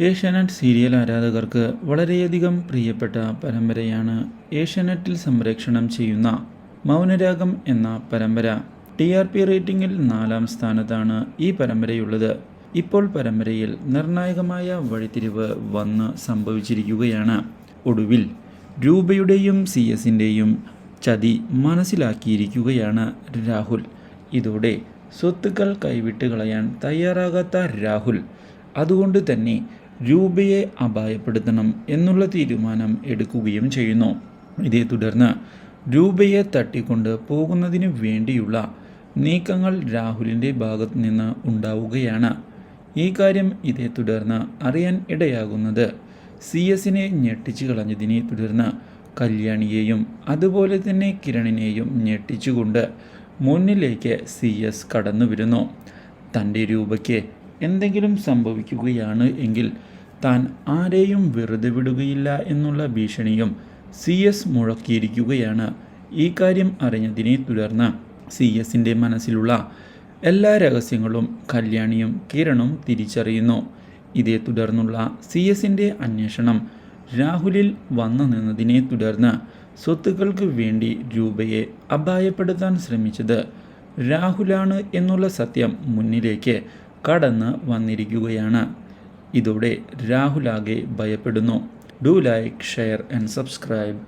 Asianet serial ആരാധകർക്ക് വളരെയധികം പ്രിയപ്പെട്ട പരമ്പരയാണ് ഏഷ്യാനെറ്റിൽ സംപ്രേക്ഷണം ചെയ്യുന്ന മൗനരാഗം എന്ന പരമ്പര. ടി ആർ പി റേറ്റിംഗിൽ നാലാം സ്ഥാനത്താണ് ഈ പരമ്പരയുള്ളത്. ഇപ്പോൾ പരമ്പരയിൽ നിർണായകമായ വഴിത്തിരിവ് വന്ന് സംഭവിച്ചിരിക്കുകയാണ്. ഒടുവിൽ രൂപയുടെയും സി എസിന്റെയും ചതി മനസ്സിലാക്കിയിരിക്കുകയാണ് രാഹുൽ. ഇതോടെ സ്വത്തുക്കൾ കൈവിട്ട് കളയാൻ തയ്യാറാകാത്ത രാഹുൽ. അതുകൊണ്ട് തന്നെ രൂപയെ അപായപ്പെടുത്തണം എന്നുള്ള തീരുമാനം എടുക്കുകയും ചെയ്യുന്നു. ഇതേ തുടർന്ന് രൂപയെ തട്ടിക്കൊണ്ട് പോകുന്നതിന് വേണ്ടിയുള്ള നീക്കങ്ങൾ രാഹുലിന്റെ ഭാഗത്തു നിന്ന് ഉണ്ടാവുകയാണ്. ഈ കാര്യം ഇതേ തുടർന്ന് അറിയാൻ ഇടയാകുന്നത് സി എസിനെ ഞെട്ടിച്ചു കളഞ്ഞതിനെ തുടർന്ന് കല്യാണിയെയും അതുപോലെ തന്നെ കിരണിനെയും ഞെട്ടിച്ചുകൊണ്ട് മുന്നിലേക്ക് സി എസ് കടന്നു വരുന്നു തന്റെ രൂപയ്ക്ക് എന്തെങ്കിലും സംഭവിക്കുകയാണ് എങ്കിൽ താൻ ആരെയും വെറുതെ വിടുകയില്ല എന്നുള്ള ഭീഷണിയും സി എസ് മുഴക്കിയിരിക്കുകയാണ്. ഈ കാര്യം അറിഞ്ഞതിനെ തുടർന്ന് സി എസിന്റെ മനസ്സിലുള്ള എല്ലാ രഹസ്യങ്ങളും കല്യാണിയും കിരണും തിരിച്ചറിയുന്നു. ഇതേ തുടർന്നുള്ള സി എസിന്റെ അന്വേഷണം രാഹുലിൽ വന്നു നിന്നതിനെ തുടർന്ന് സ്വത്തുക്കൾക്ക് വേണ്ടി രൂപയെ അപായപ്പെടുത്താൻ ശ്രമിച്ചത് രാഹുലാണ് എന്നുള്ള സത്യം മുന്നിലേക്ക് കടന്ന് വന്നിരിക്കുകയാണ്. ഇതോടെ രാഹുലാകെ ഭയപ്പെടുന്നു. Do like share and subscribe.